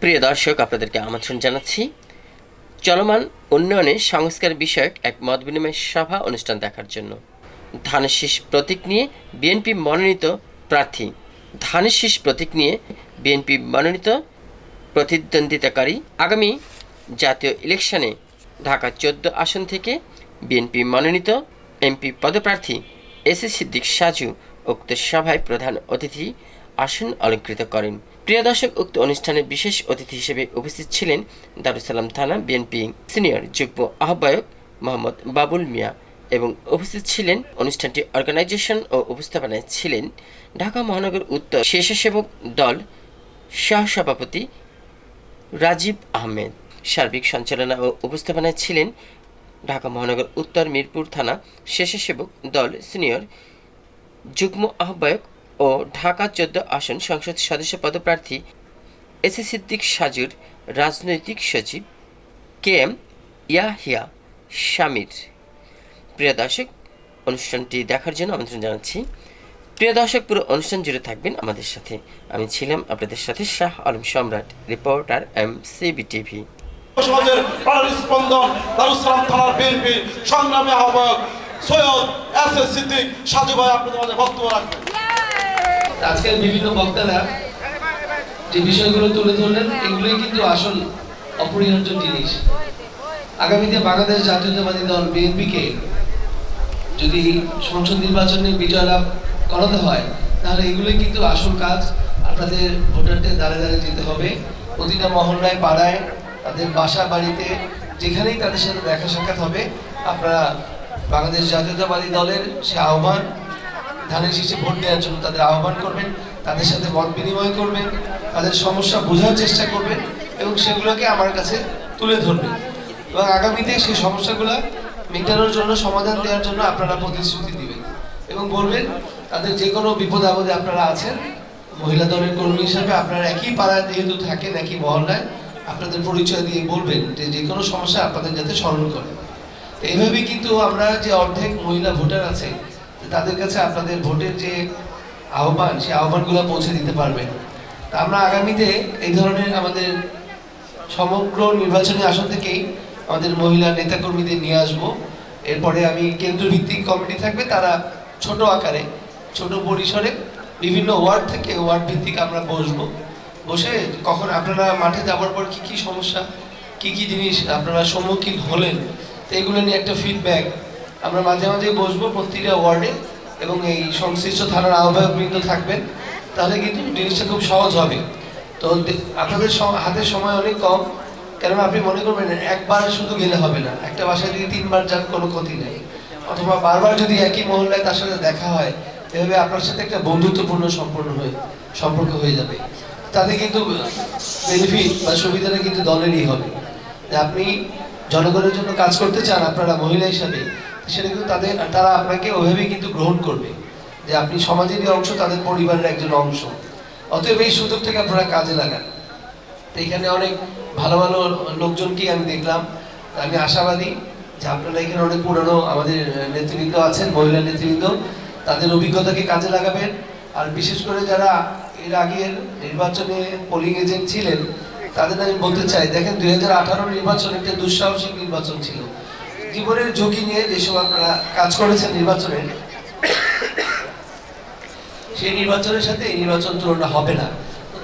প্রিয় দর্শক, আপনাদেরকে আমন্ত্রণ জানাচ্ছি। চলমান উন্নয়নে সংস্কার বিষয়ক এক মত বিনিময় সভা অনুষ্ঠান দেখার জন্য। ধানের শীষ প্রতীক নিয়ে বিএনপি মনোনীত প্রার্থী। ধানের শীষ প্রতীক নিয়ে বিএনপি মনোনীত প্রতিদ্বন্দ্বিতাকারী আগামী জাতীয় ইলেকশনে ঢাকা চোদ্দ আসন থেকে বিএনপি মনোনীত এমপি পদপ্রার্থী এস সিদ্দিক সাজু উক্ত সভায় প্রধান অতিথি আসন অলঙ্কৃত করেন। প্রিয় দর্শক, উক্ত অনুষ্ঠানে বিশেষ অতিথি হিসেবে উপস্থিত ছিলেন দারুসালাম থানা বিএনপি সিনিয়র যুগ্ম আহ্বায়ক মোহাম্মদ বাবুল মিয়া এবং উপস্থিত ছিলেন অনুষ্ঠানটি অর্গানাইজেশন ও উপস্থাপনায় ছিলেন ঢাকা মহানগর উত্তর স্বেচ্ছাসেবক দল সহসভাপতি রাজীব আহমেদ। সার্বিক সঞ্চালনা ও উপস্থাপনায় ছিলেন ঢাকা মহানগর উত্তর মিরপুর থানা স্বেচ্ছাসেবক দল সিনিয়র যুগ্ম আহ্বায়ক ও ঢাকা চোদ্দ আসন সংসদ সদস্য পদপ্রার্থী এস এ সিদ্দিক সাজুর রাজনৈতিক সচিব কে এম ইয়াহিয়া শামির। প্রিয় দর্শক, অনুষ্ঠানটি দেখার জন্য আমন্ত্রণ জানাচ্ছি। প্রিয় দর্শক, পুরো অনুষ্ঠান জুড়ে থাকবেন আমাদের সাথে। আমি ছিলাম আপনাদের সাথে শাহ আলম সম্রাট, রিপোর্টার এম সিবি টিভি সংগ্রামী আহ্বায়ক সৈয়দ এস এস সিদ্দিক সাজু ভাই, আপনাদের মাঝে বক্তব্য রাখবেন। আজকের বিভিন্ন বক্তারা যে বিষয়গুলো তুলে ধরলেন, এগুলোই কিন্তু আসল অপরিহার্য জিনিস। আগামীতে বাংলাদেশ জাতীয়তাবাদী দল বিএনপিকে যদি সংসদ নির্বাচনে বিজয় লাভ করাতে হয়, তাহলে এগুলোই কিন্তু আসল কাজ। আপনাদের ভোটারদের দ্বারে দ্বারে যেতে হবে। প্রতিটা মহল্লায়, পাড়ায়, তাদের বাসা, বাড়িতে, যেখানেই তাদের সাথে দেখা সাক্ষাৎ হবে, আপনারা বাংলাদেশ জাতীয়তাবাদী দলের সে আহ্বান ধানের শীষে ভোট দেওয়ার জন্য তাদের আহ্বান করবেন, তাদের সাথে মত বিনিময় করবেন, তাদের সমস্যা বোঝার চেষ্টা করবেন এবং সেগুলোকে আমার কাছে তুলে ধরবেন। এবং আগামীতে সেই সমস্যাগুলো মেটানোর জন্য, সমাধান দেওয়ার জন্য আপনারা প্রতিশ্রুতি দিবেন এবং বলবেন, তাদের যে কোনো বিপদ আপদে আপনারা আছেন, মহিলা দলের কর্মী হিসাবে আপনারা একই পাড়ায় যেহেতু থাকেন, একই মহল্লায়, আপনাদের পরিচয় দিয়ে বলবেন যে যে কোনো সমস্যা আপনাদের যাতে স্মরণ করে। তো এইভাবেই কিন্তু আমরা যে অর্ধেক মহিলা ভোটার আছে তাদের কাছে আপনাদের ভোটের যে আহ্বান, সেই আহ্বানগুলো পৌঁছে দিতে পারবেন। তা আমরা আগামীতে এই ধরনের আমাদের সমগ্র নির্বাচনী আসন থেকেই আমাদের মহিলা নেতাকর্মীদের নিয়ে আসব। এরপরে আমি কেন্দ্রভিত্তিক কমিটি থাকবে, তারা ছোট আকারে, ছোট পরিসরে বিভিন্ন ওয়ার্ড থেকে ওয়ার্ড ভিত্তিক আমরা বসবো। বসে কখন আপনারা মাঠে যাওয়ার পর কি কি সমস্যা, কি কি জিনিস আপনারা সম্মুখীন হলেন, তো এগুলো নিয়ে একটা ফিডব্যাক আমরা মাঝে মাঝে বসবো প্রতিটা ওয়ার্ডে এবং এই সংশ্লিষ্ট থানার আহ্বায়কবৃন্দ থাকবেন। তাহলে কিন্তু জিনিসটা খুব সহজ হবে। তো আপনাদের হাতে সময় অনেক কম। কেননা আপনি মনে করবেন, একবার শুধু গেলে হবে না। একটা বাসায় যদি তিনবার যান, কোনো ক্ষতি নেই। অথবা বারবার যদি একই মহল্লায় তার সাথে দেখা হয়, এভাবে আপনার সাথে একটা বন্ধুত্বপূর্ণ সম্পর্ক হয়ে সম্পর্ক হয়ে যাবে। তাতে কিন্তু বেনিফিট বা সুবিধাটা কিন্তু দলেরই হবে। যে আপনি জনগণের জন্য কাজ করতে চান, আপনারা মহিলা হিসাবে সেটা কিন্তু তাদের, তারা আপনাকে ওইভাবেই কিন্তু গ্রহণ করবে যে আপনি সমাজেরই অংশ, তাদের পরিবারের একজন অংশ। অতএব এই সুযোগটাকে আপনারা কাজে লাগান। তো এখানে অনেক ভালো ভালো লোকজনকেই আমি দেখলাম। আমি আশাবাদী যে আপনারা এখানে অনেক পুরনো আমাদের নেতৃবৃন্দ আছেন, মহিলা নেতৃবৃন্দ, তাদের অভিজ্ঞতাকে কাজে লাগাবেন। আর বিশেষ করে যারা এর আগের নির্বাচনে পোলিং এজেন্ট ছিলেন, তাদের আমি বলতে চাই, দেখেন দুই হাজার আঠারো নির্বাচন একটা দুঃসাহসিক নির্বাচন ছিল। জীবনের ঝুঁকি নিয়ে যেসব আপনারা কাজ করেছেন নির্বাচনে, সেই নির্বাচনের সাথে এই নির্বাচন তুলনা হবে না।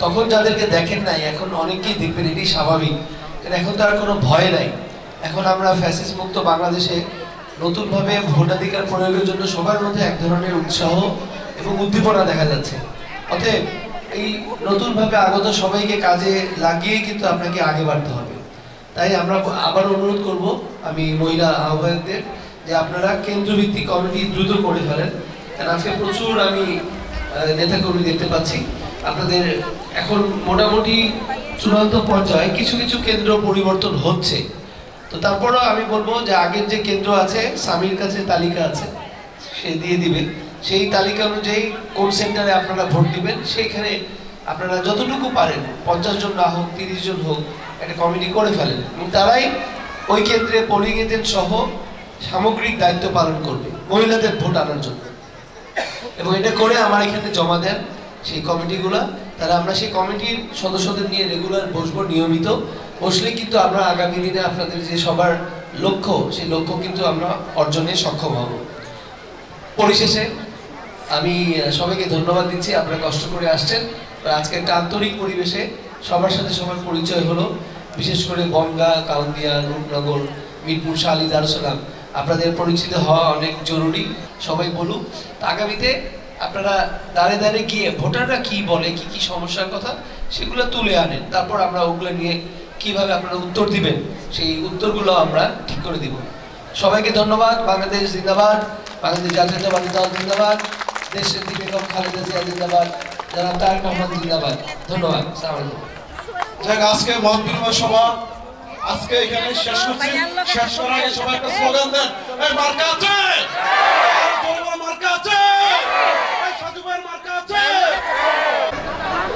তখন যাদেরকে দেখেন নাই, এখন অনেকেই দেখবেন এটি স্বাভাবিক। কারণ এখন তো আর কোনো ভয় নাই। এখন আমরা ফ্যাসিস মুক্ত বাংলাদেশে নতুনভাবে ভোটাধিকার প্রয়োগের জন্য সবার মধ্যে এক ধরনের উৎসাহ এবং উদ্দীপনা দেখা যাচ্ছে। অতএব এই নতুনভাবে আগত সবাইকে কাজে লাগিয়ে কিন্তু আপনাকে আগে বাড়তে হবে। তাই আমরা আবার অনুরোধ করব আমি মহিলা আহ্বায়কদের যে আপনারা কেন্দ্রভিত্তিক কমিটি দ্রুত করে ফেলেন। কারণ আজকে প্রচুর আমি নেতাকর্মী দেখতে পাচ্ছি। আপনাদের এখন মোটামুটি চূড়ান্ত পর্যায়ে কিছু কিছু কেন্দ্র পরিবর্তন হচ্ছে। তো তারপরেও আমি বলব যে আগের যে কেন্দ্র আছে, স্বামীর কাছে তালিকা আছে, সে দিয়ে দিবে। সেই তালিকা অনুযায়ী কোন সেন্টারে আপনারা ভোট দিবেন, সেইখানে আপনারা যতটুকু পারেন, পঞ্চাশ জন না হোক, তিরিশ জন হোক, একটা কমিটি করে ফেলেন। এবং তারাই ওই কেন্দ্রে পোলিং এজেন্ট সহ সামগ্রিক দায়িত্ব পালন করবে, মহিলাদের ভোট আনার জন্য। এবং এটা করে আমার এখানে জমা দেন সেই কমিটিগুলা তাহলে আমরা সেই কমিটির সদস্যদের নিয়ে রেগুলার বসবো নিয়মিত। বসলে কিন্তু আমরা আগামী দিনে আপনাদের যে সবার লক্ষ্য, সেই লক্ষ্য কিন্তু আমরা অর্জনে সক্ষম হব। পরিশেষে আমি সবাইকে ধন্যবাদ দিচ্ছি, আপনারা কষ্ট করে আসছেন। আজকে একটা আন্তরিক পরিবেশে সবার সাথে সবার পরিচয় হলো। বিশেষ করে বনগা কাউন্দিয়া রূপনগর, মিরপুর, শালী, দারুসালাম। আপনাদের পরিচিত হওয়া অনেক জরুরি। সবাই বলুক, আগামীতে আপনারা দাঁড়ে দাঁড়ে গিয়ে ভোটাররা কি বলে, কি কি সমস্যার কথা, সেগুলো তুলে আনেন। তারপর আমরা ওগুলো নিয়ে কীভাবে আপনারা উত্তর দিবেন, সেই উত্তরগুলো আমরা ঠিক করে দিব। সবাইকে ধন্যবাদ। বাংলাদেশ জিন্দাবাদ। বাংলাদেশ জাতীয়তাবাদী দল জিন্দাবাদ। দেশের বেগম খালেদা জিয়া জিন্দাবাদ। যারা তারেক রহমান জিন্দাবাদ। ধন্যবাদ। সালাম আলাইকুম। যাক, আজকে মত বিনিময় সভা। আজকে এখানে শেষ শেষ করার আগে সবাই একটা স্লোগান দেন। এই মার্কা আছে! মার্কা আছে!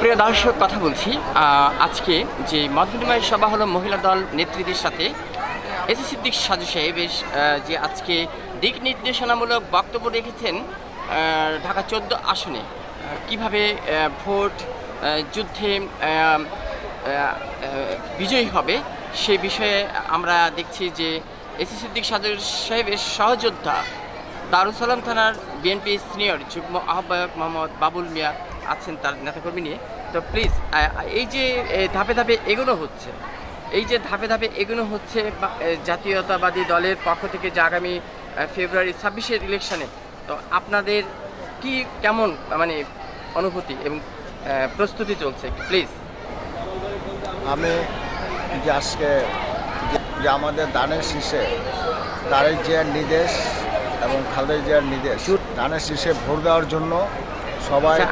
প্রিয় দর্শক, কথা বলছি। আজকে যে মত সভা হলো মহিলা দল নেতৃত্বের সাথে, এসি সিদ্দিক সাজু সাহেব বেশ যে আজকে দিক নির্দেশনামূলক বক্তব্য রেখেছেন ঢাকা চোদ্দ আসনে। কীভাবে ভোট যুদ্ধে বিজয়ী হবে। সে বিষয়ে আমরা দেখছি যে এসি সিদ্দিক সাজু সাহেবের সহযোদ্ধা দারুসালাম থানার বিএনপি সিনিয়র যুগ্ম আহ্বায়ক মোহাম্মদ বাবুল মিয়া আছেন তার নেতাকর্মী নিয়ে। তো প্লিজ এই যে ধাপে ধাপে এগোনো হচ্ছে। এই যে ধাপে ধাপে এগোনো হচ্ছে জাতীয়তাবাদী দলের পক্ষ থেকে যে আগামী ফেব্রুয়ারি ছাব্বিশের ইলেকশনে তো আপনাদের কি কেমন মানে অনুভূতি এবং প্রস্তুতি চলছে? প্লিজ আমি যে আজকে যে- আমাদের দানের শীষে তারেক জিয়ার নির্দেশ এবং খালেদা জিয়ার নির্দেশ দানের শীষে ভোট দেওয়ার জন্য সবাই আচ্ছা,